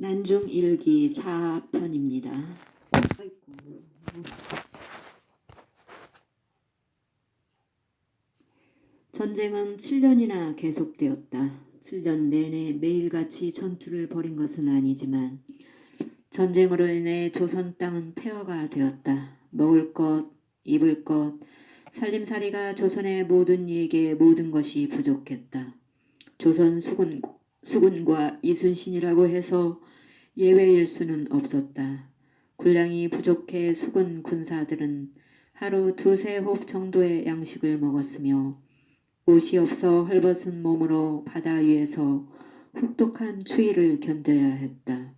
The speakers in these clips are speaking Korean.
난중 일기 4편입니다. 아이고. 전쟁은 7년이나 계속되었다. 7년 내내 매일같이 전투를 벌인 것은 아니지만 전쟁으로 인해 조선 땅은 폐허가 되었다. 먹을 것, 입을 것, 살림살이가 조선의 모든 이에게 모든 것이 부족했다. 조선 수군, 수군과 이순신이라고 해서 예외일 수는 없었다. 군량이 부족해 수군 군사들은 하루 두세 홉 정도의 양식을 먹었으며 옷이 없어 헐벗은 몸으로 바다 위에서 혹독한 추위를 견뎌야 했다.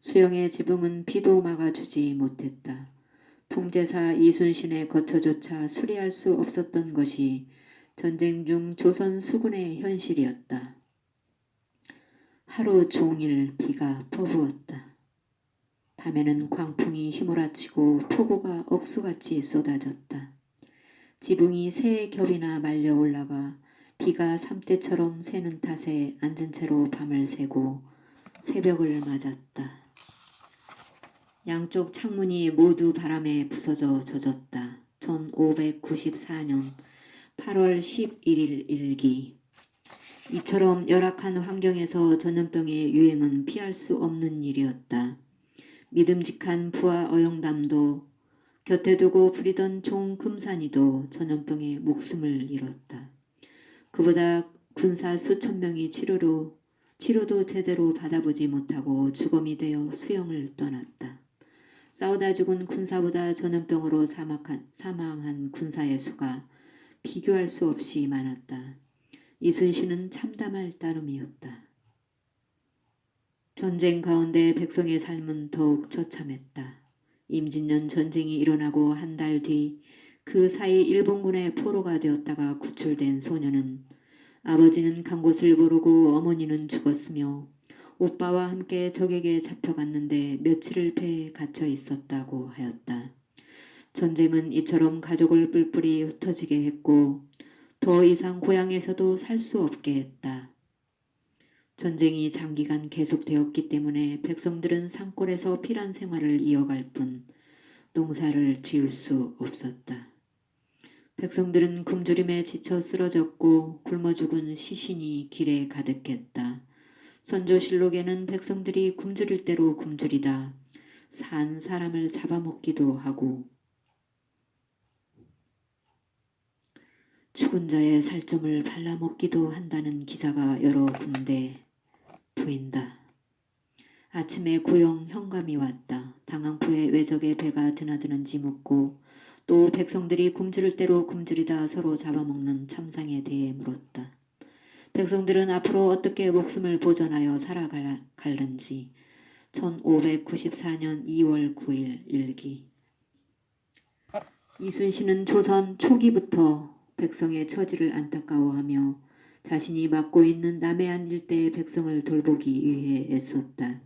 수영의 지붕은 비도 막아주지 못했다. 통제사 이순신의 거처조차 수리할 수 없었던 것이 전쟁 중 조선 수군의 현실이었다. 하루 종일 비가 퍼부었다. 밤에는 광풍이 휘몰아치고 폭우가 억수같이 쏟아졌다. 지붕이 세 겹이나 말려 올라가 비가 삼대처럼 새는 탓에 앉은 채로 밤을 새고 새벽을 맞았다. 양쪽 창문이 모두 바람에 부서져 젖었다. 1594년 8월 11일 일기 이처럼 열악한 환경에서 전염병의 유행은 피할 수 없는 일이었다. 믿음직한 부하 어영담도 곁에 두고 부리던 종 금산이도 전염병에 목숨을 잃었다. 그보다 군사 수천 명이 치료로 치료도 제대로 받아보지 못하고 주검이 되어 수영을 떠났다. 싸우다 죽은 군사보다 전염병으로 사망한, 사망한 군사의 수가 비교할 수 없이 많았다. 이순신은 참담할 따름이었다. 전쟁 가운데 백성의 삶은 더욱 처참했다. 임진년 전쟁이 일어나고 한 달 뒤 그 사이 일본군의 포로가 되었다가 구출된 소녀는 아버지는 간 곳을 모르고 어머니는 죽었으며 오빠와 함께 적에게 잡혀갔는데 며칠을 배에 갇혀 있었다고 하였다. 전쟁은 이처럼 가족을 뿔뿔이 흩어지게 했고 더 이상 고향에서도 살 수 없게 했다. 전쟁이 장기간 계속되었기 때문에 백성들은 산골에서 필한 생활을 이어갈 뿐 농사를 지을 수 없었다. 백성들은 굶주림에 지쳐 쓰러졌고 굶어 죽은 시신이 길에 가득했다. 선조실록에는 백성들이 굶주릴 대로 굶주리다 산 사람을 잡아먹기도 하고 죽은 자의 살점을 발라먹기도 한다는 기사가 여러 군데 보인다. 아침에 고용 현감이 왔다. 당황포에 왜적의 배가 드나드는지 묻고 또 백성들이 굶주릴 대로 굶주리다 서로 잡아먹는 참상에 대해 물었다. 백성들은 앞으로 어떻게 목숨을 보전하여 살아갈는지 1594년 2월 9일 일기 이순신은 조선 초기부터 백성의 처지를 안타까워하며 자신이 맡고 있는 남해안 일대의 백성을 돌보기 위해 애썼다.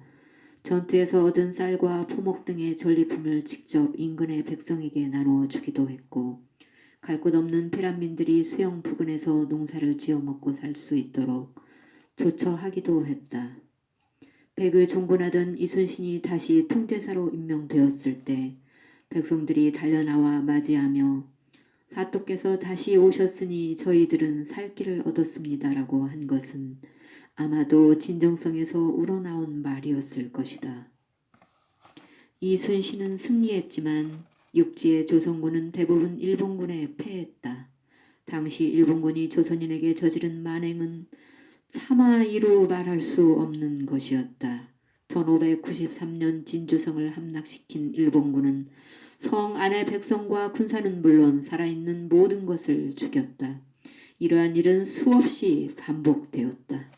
전투에서 얻은 쌀과 포목 등의 전리품을 직접 인근의 백성에게 나누어 주기도 했고 갈 곳 없는 피란민들이 수영 부근에서 농사를 지어 먹고 살 수 있도록 조처하기도 했다. 백의 종군하던 이순신이 다시 통제사로 임명되었을 때 백성들이 달려나와 맞이하며 사또께서 다시 오셨으니 저희들은 살 길을 얻었습니다라고 한 것은 아마도 진정성에서 우러나온 말이었을 것이다. 이순신은 승리했지만 육지의 조선군은 대부분 일본군에 패했다. 당시 일본군이 조선인에게 저지른 만행은 차마 이루 말할 수 없는 것이었다. 1593년 진주성을 함락시킨 일본군은 성 안의 백성과 군사는 물론 살아있는 모든 것을 죽였다. 이러한 일은 수없이 반복되었다.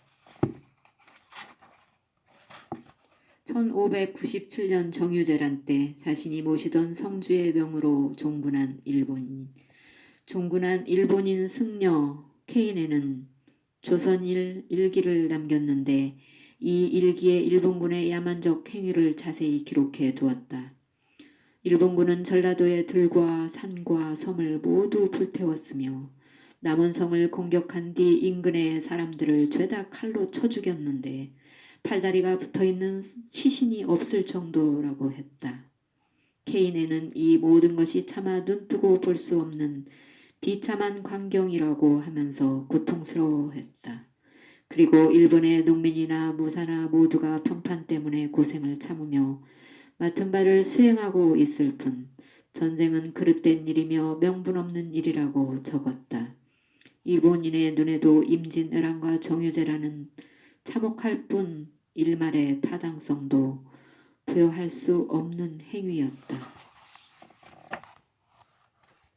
1597년 정유재란 때 자신이 모시던 성주의 명으로 종군한 일본인 종군한 일본인 승려 케인에는 조선일 일기를 남겼는데 이 일기에 일본군의 야만적 행위를 자세히 기록해 두었다. 일본군은 전라도의 들과 산과 섬을 모두 불태웠으며 남원 성을 공격한 뒤 인근의 사람들을 죄다 칼로 쳐 죽였는데 팔다리가 붙어 있는 시신이 없을 정도라고 했다. 케인에는 이 모든 것이 차마 눈뜨고 볼 수 없는 비참한 광경이라고 하면서 고통스러워했다. 그리고 일본의 농민이나 무사나 모두가 평판 때문에 고생을 참으며 맡은 바를 수행하고 있을 뿐 전쟁은 그릇된 일이며 명분 없는 일이라고 적었다. 일본인의 눈에도 임진왜란과 정유재라는 참혹할 뿐 일말의 타당성도 부여할 수 없는 행위였다.